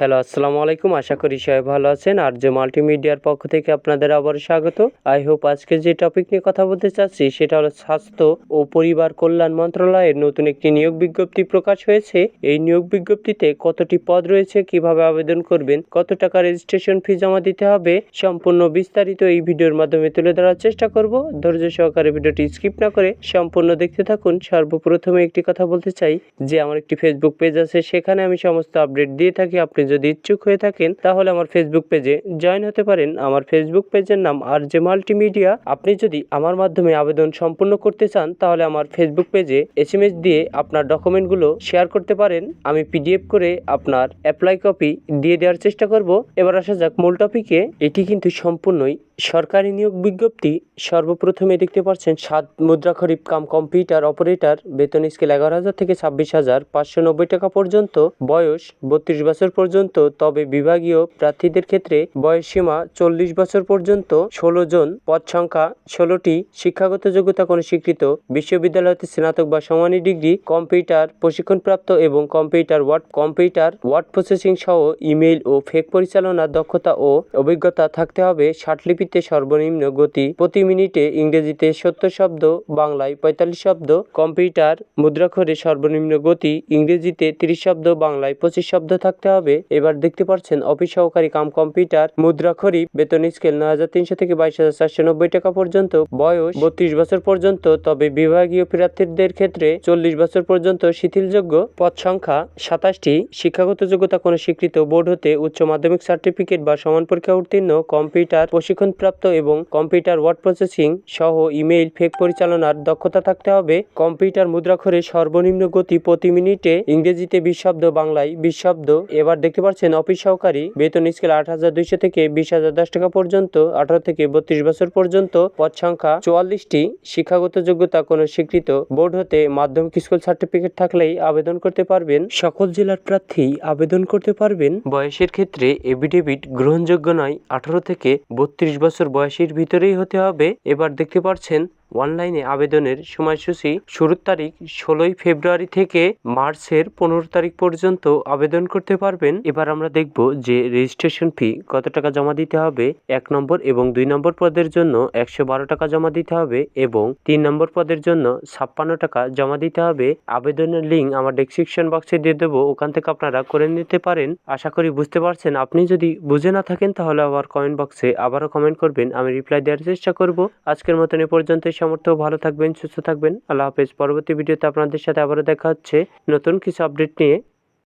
Hello, আসসালামু আলাইকুম। আশা করি সবাই ভালো আছেন। আর যে মাল্টিমিডিয়ার পক্ষ থেকে আপনাদের আবার স্বাগত। আই হোপ আজকে যে টপিক নিয়ে কথা বলতে চাচ্ছি, সেটা হলো স্বাস্থ্য ও পরিবার কল্যাণ মন্ত্রণালয়ের নতুন একটি নিয়োগ বিজ্ঞপ্তি প্রকাশ হয়েছে। এই নিয়োগ বিজ্ঞপ্তিতে কতটি পদ রয়েছে, কীভাবে আবেদন করবেন, কত টাকা রেজিস্ট্রেশন ফি জমা দিতে হবে, সম্পূর্ণ বিস্তারিত এই ভিডিওর মাধ্যমে তুলে ধরার চেষ্টা করব। ধৈর্য সহকারে ভিডিওটি স্কিপ না করে সম্পূর্ণ দেখতে থাকুন। সর্বপ্রথমে একটি কথা বলতে চাই যে, আমার একটি ফেসবুক পেজ আছে, সেখানে আমি সমস্ত আপডেট দিয়ে থাকি। আপনি যদি ইচ্ছুক হয়ে থাকেন, তাহলে আমার ফেসবুক পেজে জয়েন হতে পারেন। আমার ফেসবুক পেজের নাম আর যে মাল্টিমিডিয়া। আপনি যদি আমার মাধ্যমে আবেদন সম্পূর্ণ করতে চান, তাহলে আমার ফেসবুক পেজে এস এম এস দিয়ে আপনার ডকুমেন্টগুলো শেয়ার করতে পারেন। আমি পিডিএফ করে আপনার অ্যাপ্লাই কপি দিয়ে দেওয়ার চেষ্টা করব। এবার আসা যাক মূল টপিকে এটি কিন্তু সম্পূর্ণই সরকারি নিয়োগ বিজ্ঞপ্তি, সর্বপ্রথমে দেখতে পাচ্ছেন সাত মুদ্রা খরিফ কাম কম্পিউটার অপারেটর, বেতন স্কেল এগারো হাজার থেকে ছাব্বিশ হাজার পাঁচশো নব্বই টাকা পর্যন্ত, বয়স বত্রিশ বছর পর্যন্ত, তবে বিভাগীয় প্রার্থীদের ক্ষেত্রে বয়স সীমা চল্লিশ বছর পর্যন্ত, ষোলো জন, পদ সংখ্যা ষোলোটি, শিক্ষাগত যোগ্যতা কোনো স্বীকৃত বিশ্ববিদ্যালয় হতে স্নাতক বা সমানী ডিগ্রি, কম্পিউটার প্রশিক্ষণপ্রাপ্ত এবং computer word computer word processing সহ ইমেইল ও ফেক পরিচালনার দক্ষতা ও অভিজ্ঞতা থাকতে হবে ষাটলিপিতে সর্বনিম্ন গতি প্রতি মিনিটে ইংরেজিতে সত্তর শব্দ, বাংলায় পঁয়তাল্লিশ শব্দ। কম্পিউটার মুদ্রাক্ষরে সর্বনিম্ন গতি ইংরেজিতে তিরিশ শব্দ, বাংলায় পঁচিশ শব্দ থাকতে হবে। এবার দেখতে পাচ্ছেন অফিস সহকারী কাম কম্পিউটার মুদ্রাক্ষরী বেতন স্কেল নয় হাজার তিনশো থেকে বাইশ হাজার চারশো নব্বই টাকা পর্যন্ত। বয়স বত্রিশ বছর পর্যন্ত, তবে বিভাগীয় প্রার্থীদের ক্ষেত্রে চল্লিশ বছর পর্যন্ত শিথিলযোগ্য। পদ সংখ্যা সাতাশটি। শিক্ষাগত যোগ্যতা কোনো স্বীকৃত বোর্ড হতে উচ্চ মাধ্যমিক সার্টিফিকেট বা সমান পরীক্ষা উত্তীর্ণ। কম্পিউটার প্রশিক্ষণপ্রাপ্ত এবং কম্পিউটার ওয়ার্ড প্রসেসিং সহ ইমেইল ফেক পরিচালনার দক্ষতা থাকতে হবে। কম্পিউটার মুদ্রাক্ষরে সর্বনিম্ন গতি প্রতি মিনিটে ইংরেজিতে বিশ শব্দ বাংলায় বিশ শব্দ এবার দেখতে পাচ্ছেন অফিস সহকারী, বেতন স্কেল আট হাজার দুইশো থেকে বিশ হাজার দশ টাকা পর্যন্ত, আঠারো থেকে বত্রিশ বছর পর্যন্ত। পদ সংখ্যা চুয়াল্লিশটি। শিক্ষাগত যোগ্যতা কোনো স্বীকৃত। বোর্ড হতে মাধ্যমিক স্কুল সার্টিফিকেট থাকলেই আবেদন করতে পারবেন। সকল জেলার প্রার্থী আবেদন করতে পারবেন। বয়সের ক্ষেত্রে এভিডেভিট গ্রহণযোগ্য নয়, আঠারো থেকে বত্রিশ বছর বয়সের ভিতরেই হতে হবে। এবার দেখতে পাচ্ছেন অনলাইনে আবেদনের সময়সূচি শুরুর তারিখ ষোলোই ফেব্রুয়ারি থেকে মার্চের পনেরো তারিখ পর্যন্ত আবেদন করতে পারবেন। এবার আমরা দেখব যে রেজিস্ট্রেশন ফি কত টাকা জমা দিতে হবে, এক নম্বর এবং দুই নম্বর পদের জন্য একশো বারো টাকা জমা দিতে হবে এবং তিন নম্বর পদের জন্য ছাপ্পান্ন টাকা জমা দিতে হবে। আবেদনের লিঙ্ক আমার ডেসক্রিপশন বক্সে দিয়ে দেবো, ওখান থেকে আপনারা করে নিতে পারেন। আশা করি বুঝতে পারছেন। আপনি যদি বুঝে না থাকেন তাহলে আবার কমেন্ট বক্সে আবারও কমেন্ট করবেন, আমি রিপ্লাই দেওয়ার চেষ্টা করব। আজকের মতন এ পর্যন্ত সমর্থ ভালো থাকবেন, সুস্থ থাকবেন। আল্লাহ হাফেজ। পরবর্তী ভিডিওতে আপনাদের সাথে আবারও দেখা হচ্ছে। নতুন কিছু আপডেট নিয়ে